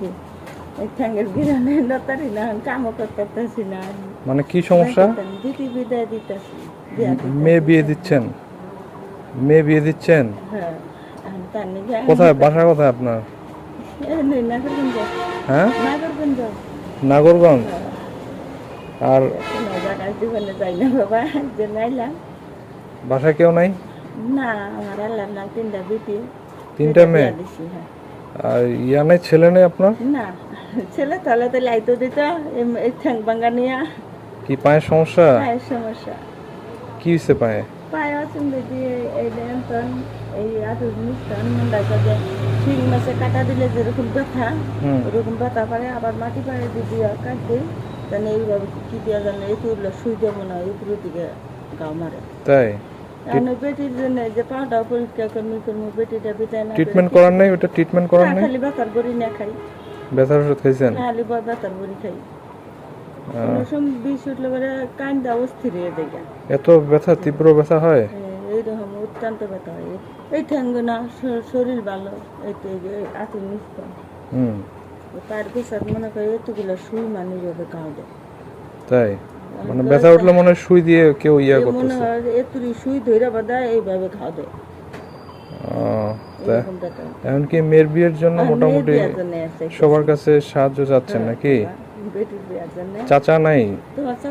দিছি এই ঠ্যাঙ্গের গিরানে নতারি না কামও করতেছি না। মানে কি সমস্যা? দিদি বিদায় দিতেছি। মেয়ে বিয়ে দিচ্ছেন? মেয়ে বিয়ে দিচ্ছেন? হ্যাঁ কোথায়? বাসা কোথায় আপনার? হ্যাঁ? নাগরগঞ্জ। নাগরগঞ্জ? আর বাসায় কেউ নাই? না আমার আল্লাহ না তিনটা বিটি তিনটা মেয়ে? হ্যাঁ। আর ইয়া নাই ছেলে নেই আপনার? না ছেলে তাহলে তো লাইতো দিত এই- এই ঠ্যাং ভাঙ্গা নিয়ে। কি পায়ের সমস্যা? পায়ের সমস্যা। কি হয়েছে পায়ে? পায়ে আছেন দেখি এই- এই লেনতন এই আটুর মিষ্টান মুন্ডা কাজে। শিং মাছে কাটা দিলে যেরকম ব্যথা ওরকম ব্যথা পারে আবার মাটি পায়ে দিদি কাটতে তাহলে এইভাবে কি দেওয়া জানে এই তুললে শুই দেবো না উপরের দিকে গাও মারে। তাই? আমি বেটির জন্য যে পাটা পরীক্ষা করমি করব বেটিটা বিটায় না ট্রিটমেন্ট করার নাই ওটা ট্রিটমেন্ট করার নাই? খালি ব্যথার বড়ি না খাই। ব্যথার ওষুধ খাইছেন? খালি ব- ব্যথার বড়ি খাই। আহ, বিষ উঠলে পরে কান্দা অস্থির হয়ে দেখে এত ব্যথা তীব্র ব্যথা হয়? এইরকম অত্যন্ত ব্যথা হয়। এই ঠ্যাঙ্গ না শরীর ভালো হুম। তার গোসাদ মনে করে এতগুলো সুই মানি যাবে কাঁদে তাই? মানে ব্যথা উঠলে মনে হয় সুই দিয়ে কেউ ইয়া মনে করতেছে। হয় এতুরি সুই ধরে বাদা এইভাবে খাওয়া তাই এখন কি মেয়ের বিয়ের জন্য মোটামুটি সবার কাছে সাহায্য চাচ্ছেন নাকি? বেটির বিয়ার জন্য। চাচা নাই? চাচা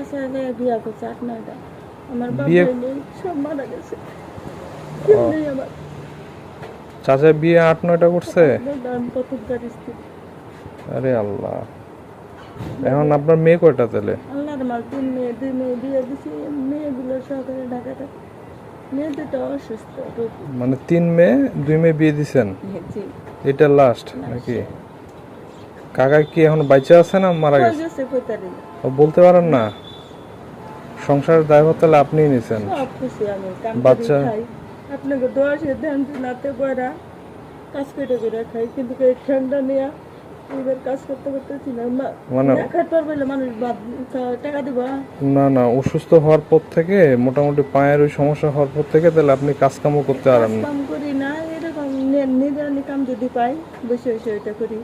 বিয়ে আট নয়টা। করছে? আরে আল্লাহ। এখন আপনার মেয়ে কয়টা তাহলে? মাল তিন মেয়ে দুই মেয়ে বিয়ে দিছি মেয়েগুলো সহকারে ঢাকাতে। মেয়ে দুটো অসুস্থ মানে তিন মেয়ে দুই মেয়ে বিয়ে দিছেন? এটা লাস্ট নাকি? কাকা কি এখন বাইচা আছে না মারা গেছে? বলতে পারেন না? সংসারের দায়ভার তাহলে আপনিই নিছেন। বাচ্চা- আপনাকে দোয়া সে ধ্যান নাতে পড়া কাজ করে করে খাই কিন্তু ঠান্ডা নিয়ে না না। খাইতে মানুষ বাদ টাকা দিব না না অসুস্থ হওয়ার পর থেকে মোটামুটি পায়ের ওই সমস্যা হওয়ার পর থেকে তাহলে আপনি কাজকামও করতে কাম করি না এরকম কাম যদি পাই বসে বসে ওইটা করি।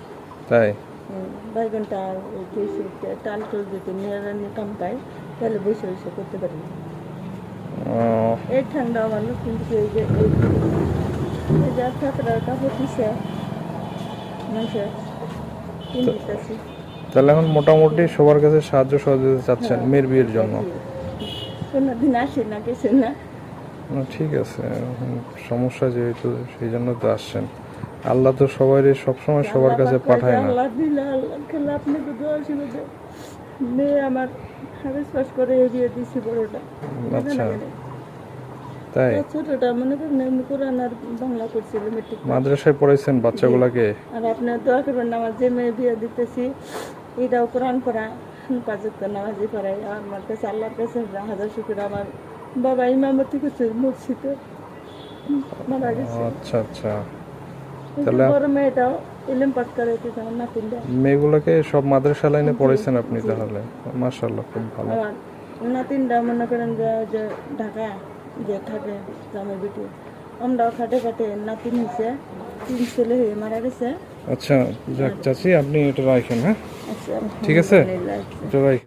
তাই? বাইগনটা টাল টুল যদি নিরানি কাম পাই তাহলে বসে বসে করতে পারি। এই ঠান্ডা মানুষ কিন্তু এই যে এই যে কাপড় দিছে মানুষের। কিনতেছি তাহলে এখন মোটামুটি সবার কাছে সাহায্য সহযোগিতা চাচ্ছেন মেয়ের বিয়ের জন্য। আসে না কিছু না। না, ঠিক আছে এখন সমস্যা যেহেতু সেই জন্য তো আসছেন। আল্লাহ তো সবাই সবসময় সবার কাছে পাঠায় না। আল্লাহ দিলে আল্লাহ খেলে আপনাকে দোয়া ছিল মেয়ে আমার হাবেস পাস করে এগিয়ে বড়টা। আচ্ছা। তাই? তো ছোটটা মনে করেন এমনি কোরআন আর বাংলা করছিল মেট্রিক মাদ্রাসায় পড়াইছেন বাচ্চাগুলাকে? আর আপনার দোয়া করবেন আমার যে মেয়ে বিয়ে দিতেছি এটাও কোরআন পড়া পাঁচক নামাজি পড়াই। আমার কাছে আল্লাহর কাছে হাজার শুকুর আমার বাবা ইমামতি করছে মসজিদে। মারা গেছে। আচ্ছা আচ্ছা। এই বড় মেয়েটাও ইলেম পাঠ করে আমার নাতিনটা। মেয়েগুলোকে সব মাদ্রাসা লাইনে পড়াইছেন আপনি তাহলে? মাশাল্লাহ খুব ভালো। আমার নাতিনটা মনে করেন যে ঢাকা যে থাকে জামে বেটি আমরাও খাটে খাটে নাতিন হয়েছে তিন ছেলে হয়ে মারা গেছে। আচ্ছা যাক চাচি আপনি এটা রাখেন হ্যাঁ? আচ্ছা ঠিক আছে? এটা রাখেন